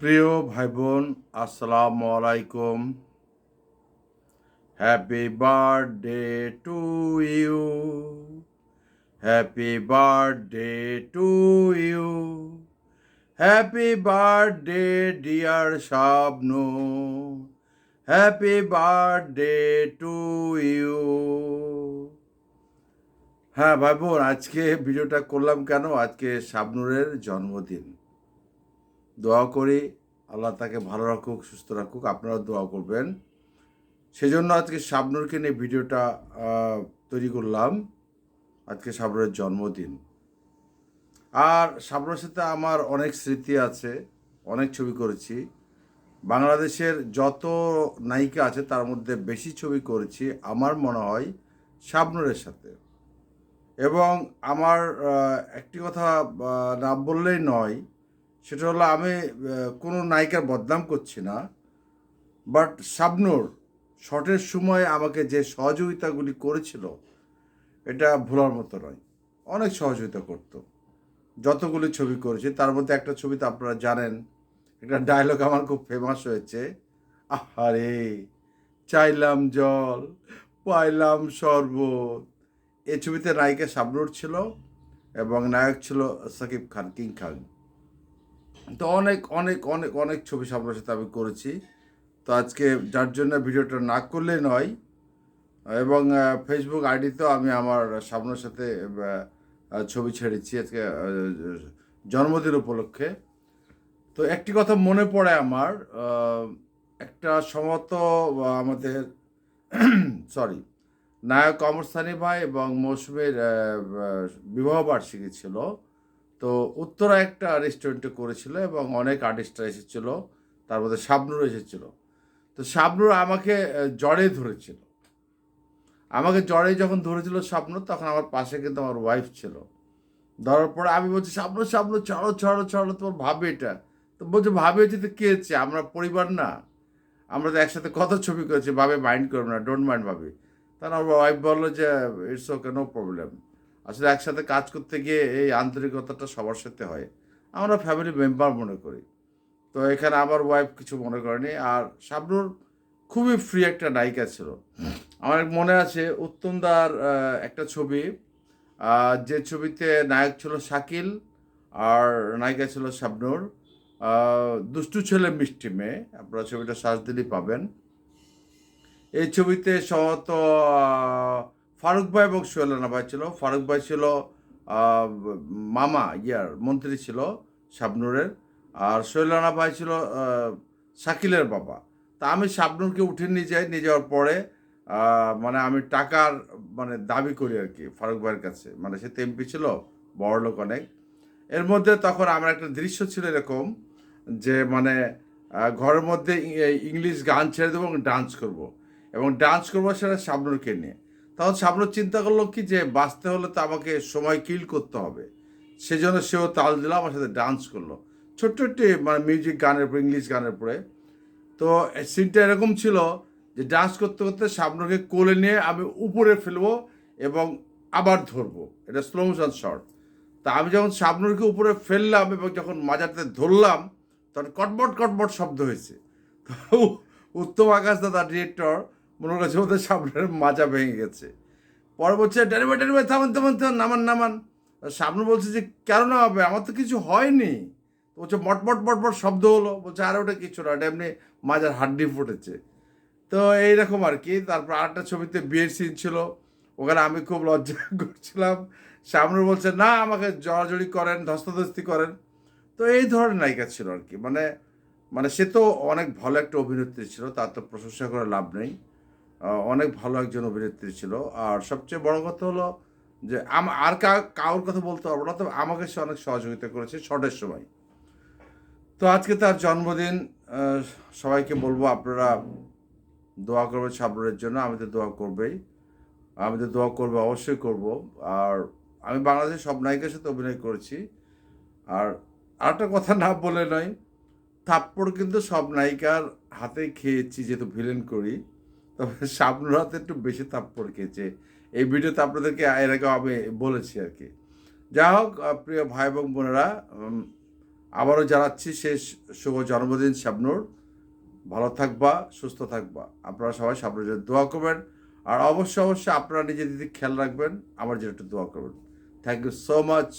প্রিয় ভাই বোন আসসালামু আলাইকুম। Happy birthday to you happy birthday to you happy birthday dear Swapno happy birthday to you হ্যাঁ ভাই বোন আজকে ভিডিওটা করলাম কেন? আজকে শাবনুরের জন্মদিন। দোয়া করি, আল্লাহ তাকে ভালো রাখুক, সুস্থ রাখুক আপনারা দোয়া করবেন। সেজন্য আজকে শাবনুরকে নিয়ে ভিডিওটা তৈরি করলাম। আজকে শাবনুরের জন্মদিন। আর শাবনুরের সাথে আমার অনেক স্মৃতি আছে, অনেক ছবি করেছি। বাংলাদেশের যত নায়িকা আছে, তার মধ্যে বেশি ছবি করেছি, আমার মনে হয় শাবনুরের সাথে। এবং আমার একটি কথা না বললেই নয় সেটা হলো আমি কোনো নায়িকার বদনাম করছি না বাট শাবনুর শটের সময় আমাকে যে সহযোগিতাগুলি করেছিল, এটা ভোলার মতো নয়, অনেক সহযোগিতা করত। যতগুলি ছবি করেছি, তার মধ্যে একটা ছবি তো আপনারা জানেন, একটা ডায়লগ আমার খুব ফেমাস হয়েছে, আহারে, চাইলাম জল, পাইলাম শরবত এই ছবিতে নায়িকা শাবনুর ছিল এবং নায়ক ছিল সাকিব খান, কিং খান। তো অনেক অনেক অনেক অনেক ছবি সামনের সাথে আমি করেছি। তো আজকে যার জন্য ভিডিওটা না করলে নয় এবং ফেসবুক আইডিতেও আমি আমার সামনের সাথে ছবি ছেড়েছি আজকে জন্মদিন উপলক্ষে। তো একটি কথা মনে পড়ে আমার একটা আহ, আমাদের সরি নায়ক অমর সানি ভাই এবং মৌসুমীর আহ, আহ, বিবাহ বার্ষিকী ছিল। তো উত্তরা একটা রেস্টুরেন্টে করেছিল এবং অনেক আর্টিস্টরা এসেছিল। তার মধ্যে শাবনুর এসেছিল। তো শাবনুর আমাকে জড়ে ধরেছিল। আমাকে জড়ে যখন ধরেছিল শাবনুর, তখন আমার পাশে কিন্তু আমার ওয়াইফ ছিল। ধরার পরে আমি বলছি, শাবনুর শাবনুর চড়ো চড়ো চড়ো তোমার ভাবে এটা। তো বলছে, ভাবে হচ্ছে তো কে হচ্ছে? আমরা পরিবার না। আমরা তো একসাথে কত ছবি করেছি, ভাবে মাইন্ড করব না ডোন্ট মাইন্ড ভাবি। তখন আমার ওয়াইফ বলল যে ইটস ওকে নো প্রবলেম আসলে একসাথে কাজ করতে গিয়ে এই আন্তরিকতাটা সবার সাথে হয়। আমরা ফ্যামিলি মেম্বার মনে করি। তো এখানে আমার ওয়াইফ কিছু মনে করেনি। আর শাবনুর খুবই ফ্রি একটা নায়িকা ছিল। আমার মনে আছে উত্তমদার একটা ছবি। যে ছবিতে নায়ক ছিল শাকিল আর নায়িকা ছিল শাবনুর। দুষ্টু ছেলে মিষ্টি মেয়ে। আপনারা ছবিটা সার্চ দিলেই পাবেন। এই ছবিতে আহ, ফারুক ভাই এবং সোহেলানা ভাই ছিল। ফারুক ভাই ছিল মামা, ইয়ার, মন্ত্রী ছিল শাবনুরের। আর সোহেলানা ভাই ছিল শাকিলের বাবা। তা আমি শাবনুরকে উঠে নিয়ে যাই, নিয়ে যাওয়ার পরে মানে আমি টাকার মানে দাবি করি আর কি ফারুক ভাইয়ের কাছে। মানে সে তো এমপি ছিল বড় লোক অনেক। এর মধ্যে তখন আমার একটা দৃশ্য ছিল এরকম যে মানে ঘরের মধ্যে ইংলিশ গান ছেড়ে দেবো এবং ডান্স করব। এবং ডান্স করব সেটা শাবনুরকে নিয়ে। তখন শাবনুর চিন্তা করল কি যে বাঁচতে হলে তো আমাকে সময় কিল করতে হবে। সেজন্য সেও তাল দিল, আমার সাথে ডান্স করল। ছোট্ট একটি মানে মিউজিক গানের উপরে ইংলিশ গানের উপরে। তো সিনটা এরকম ছিল যে ডান্স করতে করতে শাবনুরকে কোলে নিয়ে আমি উপরে ফেলব এবং আবার ধরবো। এটা স্লো মোশন শট তা আমি যখন শাবনুরকে উপরে ফেললাম এবং যখন মাজাতে ধরলাম, তখন কটবট কটবট শব্দ হয়েছে। তো উত্তম আকাশ দাদা ডিরেক্টর মনে করছে ওদের সামনের মাজা ভেঙে গেছে। পরে বলছে ডেলিভারি ডেলিভারি থামান থামান থামান, নামান নামান। সামনে বলছে যে, কেন হবে আমার তো কিছু হয়নি। বলছে মটমট মটমট শব্দ হলো। বলছে, আর, ওটা কিছু না, ওটা এমনি মাজার হাড্ডি ফুটেছে। তো এইরকম আর কি। তারপর আরেকটা ছবিতে বিয়ের সিন ছিল। ওখানে আমি খুব লজ্জা করছিলাম। সামনে বলছে, না, আমাকে জড়াজড়ি করেন, ধস্তাধস্তি করেন। তো এই ধরনের নায়িকা ছিল আর কি। মানে মানে সে তো অনেক ভালো একটা অভিনেত্রী ছিল, তার তো প্রশংসা করে লাভ নেই। অনেক ভালো একজন অভিনেত্রী ছিল। আর সবচেয়ে বড় কথা হলো যে আর কা- কারোর কথা বলতে পারব না, তবে আমাকে সে অনেক সহযোগিতা করেছে শর্টের সময়। তো আজকে তার জন্মদিন সবাইকে বলব আপনারা দোয়া করবেন সাবরের জন্য, আমি তো দোয়া করবেই। আমি তো দোয়া করব, অবশ্যই করব। আর আমি বাংলাদেশের সব নায়িকার সাথে অভিনয় করেছি। আর আরেকটা কথা না বলে নয়, থাপ্পড় কিন্তু সব নায়িকার হাতেই খেয়েছি, যেহেতু ভিলেন করি। তবে শাবনুর হাতে একটু বেশি থাপ্পড় খেয়েছে। এই ভিডিওতে আপনাদেরকে এর আগে আমি বলেছি আর কি। যাই হোক প্রিয় ভাই এবং বোনেরা আবারও জানাচ্ছি শেষ শুভ জন্মদিন শাবনুর। ভালো থাকবা, সুস্থ থাকবা। আপনারা সবাই শাবনুর জন্য দোয়া করবেন। আর অবশ্যই অবশ্যই আপনারা নিজেদের দিদি খেয়াল রাখবেন। আমার জন্য একটু দোয়া করবেন। Thank you so much